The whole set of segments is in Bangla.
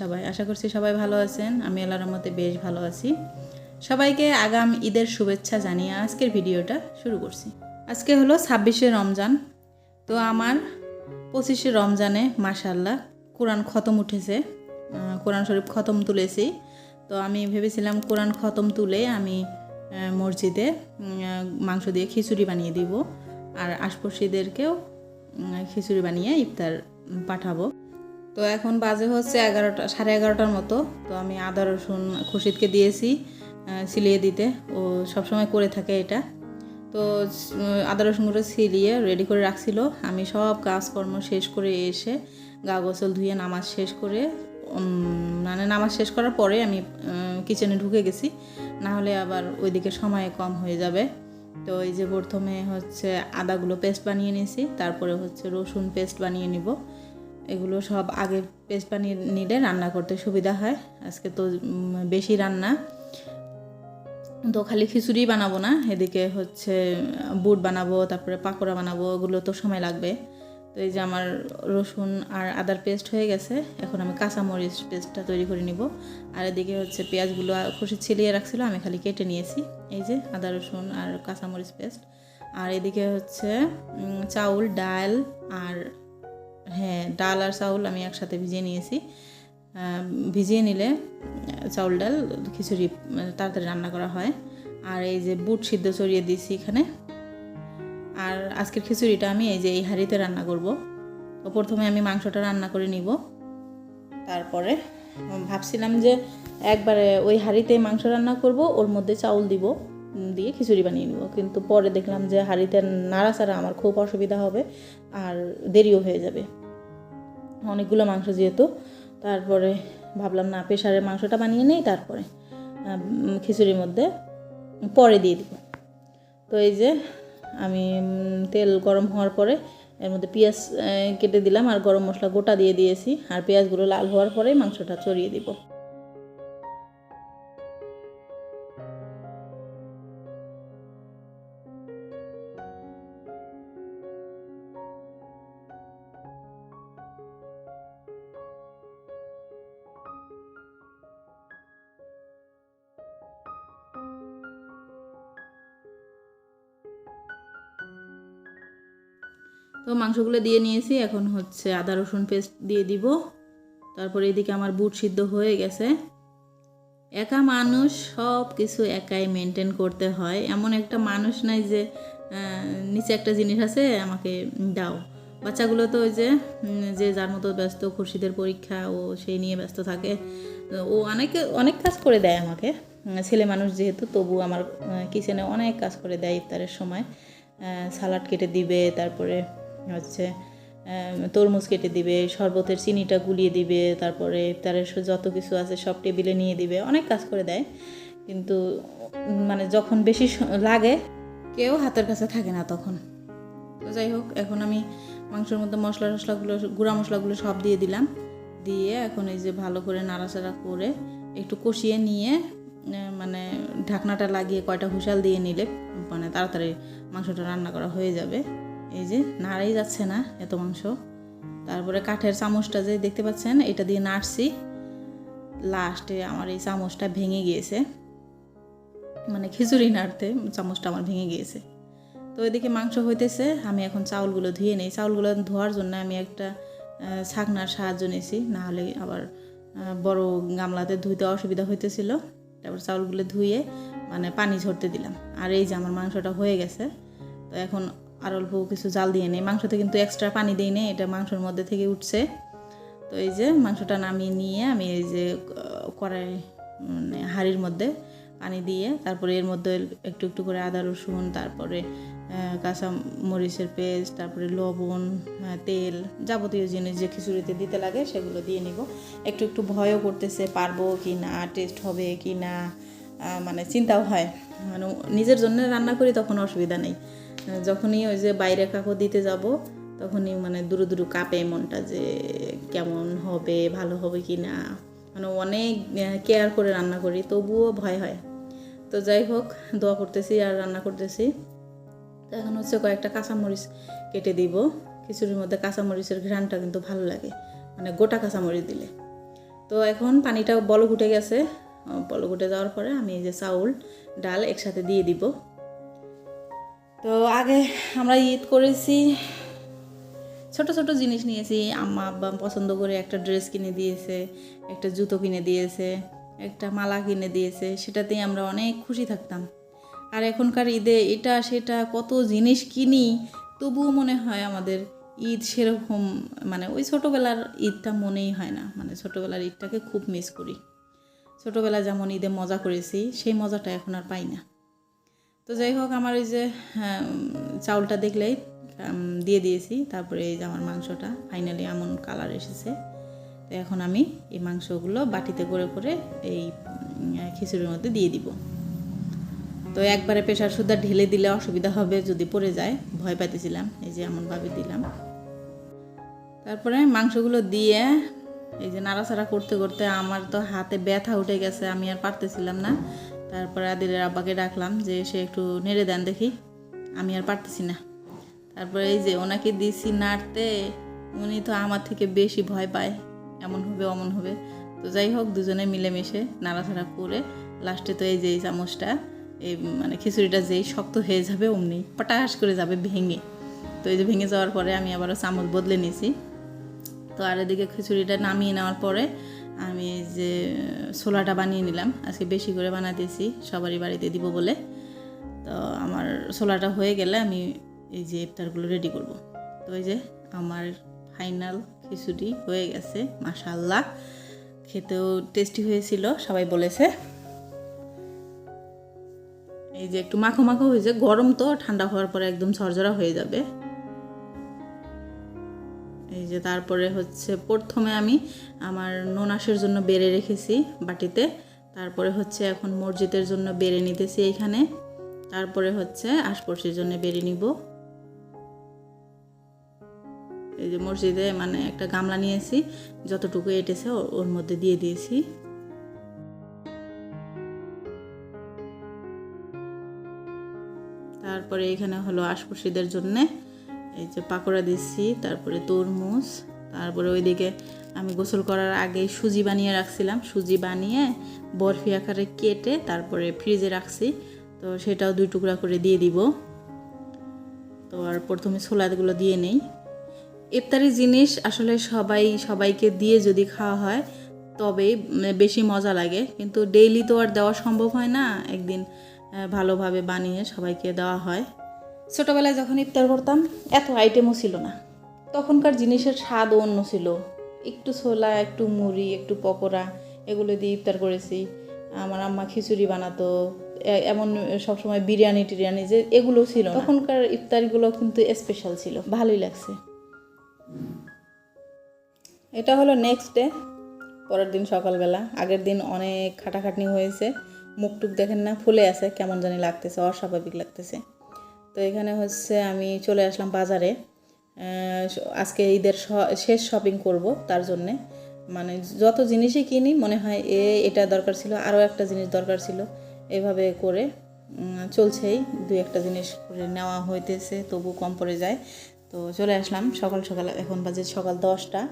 সবাই। আশা করছি সবাই ভালো আছেন। আমি আল্লাহর মতে বেশ ভালো আছি। সবাইকে আগাম ঈদের শুভেচ্ছা জানিয়ে আজকের ভিডিওটা শুরু করছি। আজকে হলো ছাব্বিশে রমজান। তো আমার পঁচিশে রমজানে মাশাল্লাহ কোরআন খতম উঠেছে। কোরআন শরীফ খতম তুলেছি। তো আমি ভেবেছিলাম কোরআন খতম তুলে আমি মসজিদে মাংস দিয়ে খিচুড়ি বানিয়ে দিব। আর আশপড়শিদেরকেও খিচুড়ি বানিয়ে ইফতার পাঠাবো। তো এখন বাজে হচ্ছে এগারোটা, সাড়ে এগারোটার মতো। তো আমি আদা, রসুন খুশিদকে দিয়েছি সিলিয়ে দিতে। ও সবসময় করে থাকে এটা। তো আদা রসুনগুলো সিলিয়ে রেডি করে রাখছিল। আমি সব কাজকর্ম শেষ করে এসে গা গোসল ধুয়ে নামাজ শেষ করে মানে নামাজ শেষ করার পরে আমি কিচেনে ঢুকে গেছি। না হলে আবার ওইদিকে সময় কম হয়ে যাবে। তো এই যে প্রথমে হচ্ছে আদাগুলো পেস্ট বানিয়ে নিয়েছি, তারপরে হচ্ছে রসুন পেস্ট বানিয়ে নিব। এগুলো সব আগে পেস্ট বানিয়ে নিলে রান্না করতে সুবিধা হয়। আজকে তো বেশি রান্না। তো খালি খিচুড়ি বানাবো না, এদিকে হচ্ছে বুট বানাবো, তারপরে পাকোড়া বানাবো, ওগুলো তো সময় লাগবে। তো এই যে আমার রসুন আর আদার পেস্ট হয়ে গেছে, এখন আমি কাঁচামরিচ পেস্টটা তৈরি করে নিব। আর এদিকে হচ্ছে পেঁয়াজগুলো খুশি ছিলিয়ে রাখছিল, আমি খালি কেটে নিয়েছি। এই যে আদা, রসুন আর কাঁচামরিচ পেস্ট। আর এদিকে হচ্ছে চাউল, ডাল আর হ্যাঁ ডাল আর চাউল আমি একসাথে ভিজিয়ে নিয়েছি। ভিজিয়ে নিলে, চাউল ডাল, খিচুড়ি মানে তাড়াতাড়ি রান্না করা হয়। আর এই যে বুট সিদ্ধ চড়িয়ে দিয়েছি এখানে। আর আজকের খিচুড়িটা আমি এই যে এই হাঁড়িতে রান্না করব। তো প্রথমে আমি মাংসটা রান্না করে নিব। তারপরে ভাবছিলাম যে একবারে ওই হাঁড়িতে মাংস রান্না করব, ওর মধ্যে চাউল দিব দিয়ে খিচুড়ি বানিয়ে নিব। কিন্তু পরে দেখলাম যে হাঁড়িতে নাড়াচাড়া আমার খুব অসুবিধা হবে, আর দেরিও হয়ে যাবে। অনেকগুলো মাংস যেহেতু, তারপরে ভাবলাম, না প্রেশারের মাংসটা বানিয়ে নেই, তারপরে খিচুড়ির মধ্যে পরে দিয়ে দিব। তো এই যে আমি তেল গরম হওয়ার পরে এর মধ্যে পেঁয়াজ কেটে দিলাম আর গরম মশলা গোটা দিয়ে দিয়েছি। আর পেঁয়াজগুলো লাল হওয়ার পরে মাংসটা চড়িয়ে দিব। তো মাংসগুলো দিয়ে নিয়েছি, এখন হচ্ছে আদা, রসুন পেস্ট দিয়ে দিব। তারপরে এদিকে আমার বুট সিদ্ধ হয়ে গেছে। একা মানুষ সব কিছু একাই মেনটেন করতে হয়। এমন একটা মানুষ নাই যে নিচে একটা জিনিস আছে, আমাকে দাও। বাচ্চাগুলো তো ওই যে যে যার মতো ব্যস্ত, খুরশিদের পরীক্ষা, ও সেই নিয়ে ব্যস্ত থাকে। ও অনেকে, অনেক কাজ করে দেয় আমাকে। ছেলে মানুষ যেহেতু তবু আমার কিচেনে অনেক কাজ করে দেয় ইফতারের সময়। সালাড কেটে দিবে, তারপরে হচ্ছে তরমুজ কেটে দিবে, শরবতের চিনিটা গুলিয়ে দিবে, তারপরে ইফতারের যত কিছু আছে সব টেবিলে নিয়ে দিবে, অনেক কাজ করে দেয়। কিন্তু মানে যখন বেশি লাগে, কেউ হাতের কাছে থাকে না তখন। তো যাই হোক, এখন আমি মাংসের মধ্যে মশলা টশলাগুলো গুঁড়া মশলাগুলো সব দিয়ে দিলাম। দিয়ে এখন এই যে ভালো করে নাড়াচাড়া করে একটু কষিয়ে নিয়ে মানে ঢাকনাটা লাগিয়ে কয়টা হুঁশাল দিয়ে নিলে মানে তাড়াতাড়ি মাংসটা রান্না করা হয়ে যাবে। এই যে নাড়াই যাচ্ছে না এত মাংস। তারপরে কাঠের চামচটা যে দেখতে পাচ্ছেন, এটা দিয়ে নাড়ছি। লাস্টে আমার এই চামচটা ভেঙে গিয়েছে। মানে খিচুড়ি নাড়তে চামচটা আমার ভেঙে গিয়েছে। তো এদিকে মাংস হইতেছে, আমি এখন চাউলগুলো ধুয়ে নিই। চাউলগুলো ধোয়ার জন্য আমি একটা ছাকনার সাহায্য নিয়েছি। নাহলে আবার বড় গামলাতে ধুইতে অসুবিধা হইতেছিল। তারপর চাউলগুলো ধুয়ে মানে পানি ঝরতে দিলাম। আর এই যে আমার মাংসটা হয়ে গেছে। তো এখন আর অল্প কিছু জাল দিয়ে নেই। মাংসতে কিন্তু এক্সট্রা পানি দিই নেই, এটা মাংসের মধ্যে থেকে উঠছে। তো এই যে মাংসটা নামিয়ে নিয়ে আমি এই যে কড়াই মানে হাঁড়ির মধ্যে পানি দিয়ে, তারপরে এর মধ্যে একটু একটু করে আদা, রসুন, তারপরে কাঁচা মরিচের পেস্ট, তারপরে লবণ তেল যাবতীয় জিনিস যে খিচুড়িতে দিতে লাগে সেগুলো দিয়ে নিব। একটু একটু ভয়ও করতেছে, পারব কি না টেস্ট হবে কি না মানে চিন্তাও হয়। মানে নিজের জন্য রান্না করি তখন অসুবিধা নেই। যখনই ওই যে বাইরে কাকু দিতে যাব, তখনই মানে দূরে দূরে কাঁপে মনটা যে কেমন হবে, ভালো হবে কি না। মানে অনেক কেয়ার করে রান্না করি, তবুও ভয় হয়। তো যাই হোক, দোয়া করতেছি আর রান্না করতেছি। এখন হচ্ছে কয়েকটা কাঁচামরিচ কেটে দিব। খিচুড়ির মধ্যে কাঁচামরিচের ঘ্রাণটা কিন্তু ভালো লাগে মানে গোটা কাঁচামরিচ দিলে। তো এখন পানিটা বলক উঠে গেছে। বলক উঠে যাওয়ার পরে আমি এই যে চাউল, ডাল একসাথে দিয়ে দিব। তো আগে আমরা ঈদ করেছি, ছোট ছোট জিনিস নিয়েছি। আম্মা আব্বা পছন্দ করে একটা ড্রেস কিনে দিয়েছে, একটা জুতো কিনে দিয়েছে, একটা মালা কিনে দিয়েছে, সেটাতেই আমরা অনেক খুশি থাকতাম। আর এখনকার ঈদে এটা সেটা কত জিনিস কিনি, তবুও মনে হয় আমাদের ঈদ সেরকম মানে ওই ছোটোবেলার ঈদটা মনেই হয় না। মানে ছোটোবেলার ঈদটাকে খুব মিস করি। ছোটোবেলায় যেমন ঈদে মজা করেছি, সেই মজাটা এখন আর পাই না। তো যাই হোক আমার এই যে হ্যাঁ, চাউলটা দেখলেই দিয়ে দিয়েছি। তারপরে এই যে আমার মাংসটা ফাইনালি এমন কালার এসেছে। তো এখন আমি এই মাংসগুলো বাটিতে করে করে এই খিচুড়ির মধ্যে দিয়ে দিব। তো একবারে প্রেশার সুদ্ধা ঢেলে দিলে অসুবিধা হবে যদি পড়ে যায়। ভয় পাইতেছিলাম এই যে এমনভাবে দিলাম। তারপরে মাংসগুলো দিয়ে এই যে নাড়াচাড়া করতে করতে আমার তো হাতে ব্যথা উঠে গেছে আমি আর পারতেছিলাম না। তারপরে আদিলের আব্বাকে ডাকলাম যে সে একটু নেড়ে দেন দেখি। আমি আর পারতেছি না। তারপরে এই যে ওনাকে দিছি নাড়তে, উনি তো আমার থেকে বেশি ভয় পায়। এমন হবে, অমন হবে। তো যাই হোক, দুজনে মিলেমিশে নাড়াচাড়া করে লাস্টে তো এই যে এই চামচটা, এই মানে খিচুড়িটা যেই শক্ত হয়ে যাবে, অমনি পটাশ করে যাবে ভেঙে। তো এই যে ভেঙে যাওয়ার পরে আমি আবারও চামচ বদলে নিয়েছি তো আর এদিকে খিচুড়িটা নামিয়ে নেওয়ার পরে আমি এই যে ছোলাটা বানিয়ে নিলাম। আজকে বেশি করে বানাতেছি, সবারই বাড়িতে দিব বলে। তো আমার ছোলাটা হয়ে গেলে আমি এই যে ইফতারগুলো রেডি করব। তো এই যে, আমার ফাইনাল খিচুড়ি হয়ে গেছে মাশাল্লাহ খেতেও টেস্টি হয়েছিল, সবাই বলেছে। এই যে একটু মাখো মাখো হয়েছে, গরম তো, ঠান্ডা হওয়ার পরে একদম ঝরঝরা হয়ে যাবে। এই যে তারপরে হচ্ছে প্রথমে আমি আমার ননাসের জন্য বেড়ে রেখেছি বাটিতে। তারপরে হচ্ছে এখন মসজিদের জন্য বেড়ে নিতেছি এইখানে তারপরে হচ্ছে আশপড়শির জন্য বেড়ে নিব। এই যে মসজিদে মানে একটা গামলা নিয়েছি, যতটুকু এটেছে ওর মধ্যে দিয়ে দিয়েছি। তারপরে এখানে হলো আশপড়শিদের জন্যে এই যে পাকোড়া দিচ্ছি তারপরে তরমুজ, তারপরে ওইদিকে আমি গোসল করার আগে সুজি বানিয়ে রাখছিলাম। সুজি বানিয়ে বরফি আকারে কেটে তারপরে ফ্রিজে রাখছি। তো সেটাও দুই টুকরা করে দিয়ে দিব। তো আর প্রথমে ছোলাগুলো দিয়ে নেই। ইফতারি জিনিস আসলে সবাই, সবাইকে দিয়ে যদি খাওয়া হয়, তবেই বেশি মজা লাগে। কিন্তু ডেইলি তো আর দেওয়া সম্ভব হয় না। একদিন ভালোভাবে বানিয়ে সবাইকে দেওয়া হয়। ছোটোবেলায় যখন ইফতার করতাম, এত আইটেমও ছিল না। তখনকার জিনিসের স্বাদও অন্য ছিল। একটু ছোলা, একটু মুড়ি, একটু পকোড়া, এগুলো দিয়ে ইফতার করেছি। আমার আম্মা খিচুড়ি বানাতো এমন সবসময় বিরিয়ানি, টিরিয়ানি যে এগুলো ছিল তখনকার ইফতারিগুলো কিন্তু স্পেশাল ছিল, ভালোই লাগছে। এটা হলো নেক্সট ডে পরের দিন সকালবেলা। আগের দিন অনেক খাটাখাটনি হয়েছে। মুখ টুক দেখেন না, ফুলে আছে, কেমন জানি লাগতেছে, অস্বাভাবিক লাগতেছে। তো এখানে হচ্ছে আমি চলে আসলাম বাজারে। আজকে ঈদের শেষ শপিং করব তার জন্যে। মানে যত জিনিসই কিনি, মনে হয় এ, এটা দরকার ছিল, আরও একটা জিনিস দরকার ছিল। এভাবে করে চলছেই। দুই একটা জিনিস করে নেওয়া হইতেছে, তবু কম পড়ে যায়। তো চলে আসলাম, সকাল সকাল, এখন বাজে সকাল দশটা।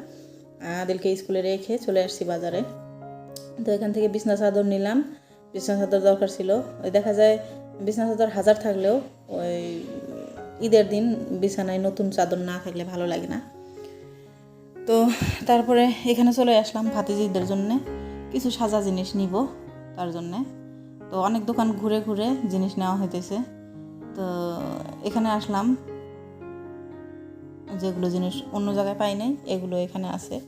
আদিলকে স্কুলে রেখে চলে আসছি বাজারে। তো এখান থেকে বিছনা চাদর নিলাম। বিছনা চাদর দরকার ছিল। ওই দেখা যায় বিছনা চাদর হাজার থাকলেও ওই ঈদের দিন বিছানায় নতুন চাদর না থাকলে ভালো লাগে না। তো তারপরে এখানে চলে আসলাম ভাতিজিদের জন্যে। কিছু সাজা জিনিস নিব তার জন্যে। তো অনেক দোকান ঘুরে ঘুরে জিনিস নেওয়া হইতেছে। তো এখানে আসলাম। যেগুলো জিনিস অন্য জায়গায় পাই নাই, এগুলো এখানে আছে।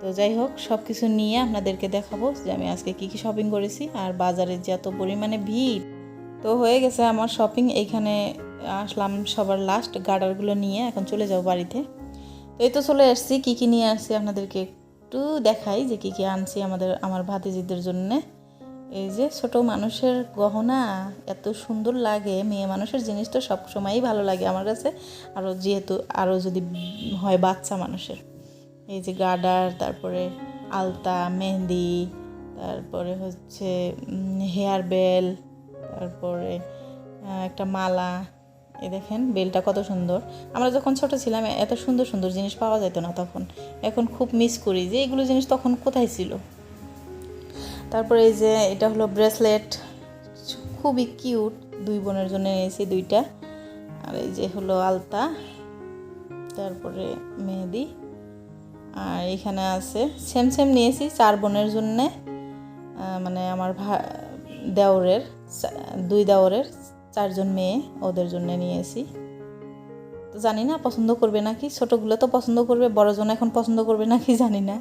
তো যাই হোক সব কিছু নিয়ে আপনাদেরকে দেখাবো যে আমি আজকে কী কী শপিং করেছি আর বাজারে যে এত পরিমাণে ভিড় তো হয়ে গেছে আমার শপিং এইখানে আসলাম সবার লাস্ট গার্ডারগুলো নিয়ে এখন চলে যাও বাড়িতে। তো এই তো চলে আসছি, কী কী নিয়ে আসছি আপনাদেরকে একটু দেখাই যে কী কী আনছি আমাদের, আমার ভাতিজিদের জন্যে। এই যে ছোট মানুষের গহনা, এত সুন্দর লাগে, মেয়ে মানুষের জিনিস তো সব সময়ই ভালো লাগে আমার কাছে। আরও যেহেতু আরও যদি হয় বাচ্চা মানুষের। এই যে গার্ডার তারপরে আলতা, মেহেন্দি, তারপরে হচ্ছে হেয়ার বেল তারপরে একটা মালা। এ দেখেন, বেলটা কত সুন্দর। আমরা যখন ছোট ছিলাম, এত সুন্দর সুন্দর জিনিস পাওয়া যেত না তখন। এখন খুব মিস করি যে এগুলো জিনিস তখন কোথায় ছিল। তারপরে এই যে, এটা হলো ব্রেসলেট খুবই কিউট দুই বোনের জন্য নিয়েছি দুইটা। আর এই যে হলো আলতা। তারপরে মেহেদি। আর এখানে আছে সেম সেম নিয়েছি চার বোনের জন্যে মানে আমার ভা দেওরের। দুই দেওরের চারজন মেয়ে ওদের জন্য নিয়েছি। তো জানি না, পছন্দ করবে নাকি? ছোটোগুলো তো পছন্দ করবে, বড়জন এখন পছন্দ করবে নাকি জানি না।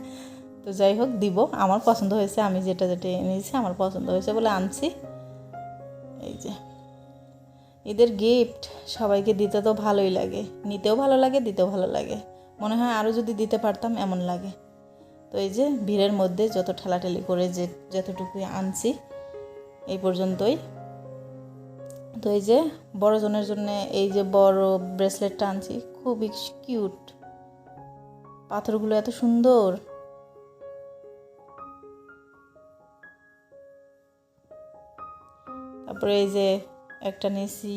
তো যাই হোক, দিব। আমার পছন্দ হয়েছে, আমি যেটা যেটা এনেছি, আমার পছন্দ হয়েছে বলে আনছি। এই যে। এদের গিফট সবাইকে দিতে তো ভালোই লাগে। নিতেও ভালো লাগে, দিতেও ভালো লাগে। মনে হয় আরও যদি দিতে পারতাম, এমন লাগে। তো এই যে, ভিড়ের মধ্যে যত ঠেলাঠেলি করে যে, যতটুকুই আনছি এই পর্যন্তই। তো এই যে বড় জনের জন্য এই যে বড় ব্রেসলেটটা আনছি, খুবই কিউট। পাথরগুলো এত সুন্দর। তারপরে এই যে একটা নিয়েছি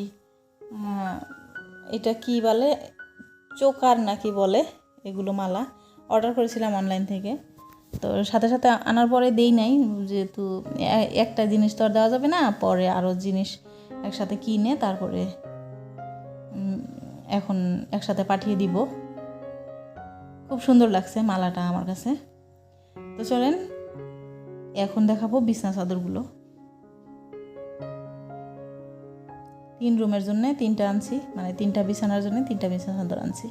এটা কি বলে? চোকার নাকি বলে এগুলো মালা। অর্ডার করেছিলাম অনলাইন থেকে। তো সাথে সাথে আনার পরে দেই নাই, যেহেতু একটা জিনিস তো আর দেওয়া যাবে না, পরে আরও জিনিস একসাথে কিনে তারপরে এখন একসাথে পাঠিয়ে দিব। খুব সুন্দর লাগছে মালাটা আমার কাছে। তো চলেন, এখন দেখাবো বিছনা চাদরগুলো। তিন রুমের জন্য তিনটা আনছি মানে তিনটা বিছানার জন্য তিনটা বিছানা চাদর আনছি।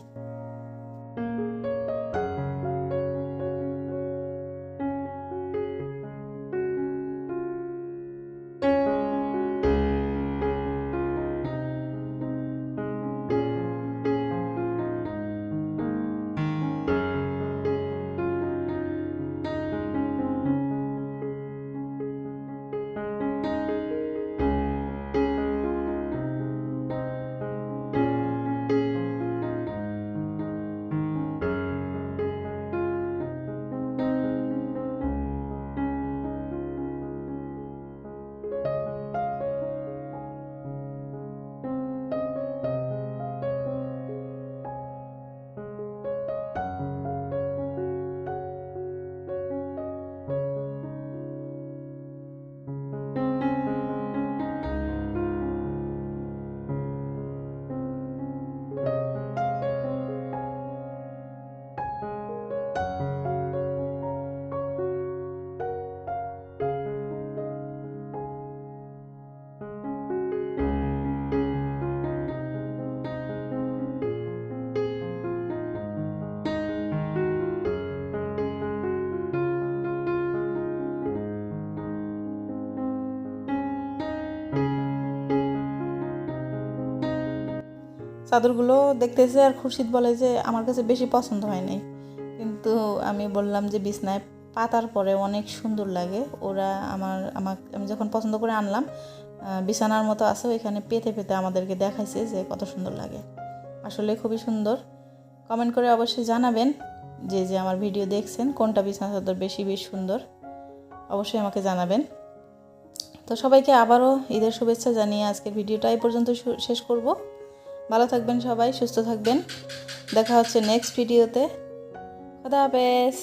চাদরগুলো দেখতেছে আর খুরশিদ বলে যে, আমার কাছে বেশি পছন্দ হয় নাই। কিন্তু আমি বললাম যে, বিছনায় পাতার পরে অনেক সুন্দর লাগে। ওরা আমার আমার আমি যখন পছন্দ করে আনলাম বিছানার মতো আছে, ওইখানে পেতে পেতে আমাদেরকে দেখাইছে যে, কত সুন্দর লাগে। আসলে খুবই সুন্দর। কমেন্ট করে অবশ্যই জানাবেন যে যে আমার ভিডিও দেখছেন, কোনটা বিছানা চাদর বেশি, বেশ সুন্দর। অবশ্যই আমাকে জানাবেন। তো সবাইকে আবারও ঈদের শুভেচ্ছা জানিয়ে আজকের ভিডিওটা এই পর্যন্ত শেষ করব। ভালো থাকবেন সবাই সুস্থ থাকবেন। দেখা হচ্ছে নেক্সট ভিডিওতে খোদা হাফেজ।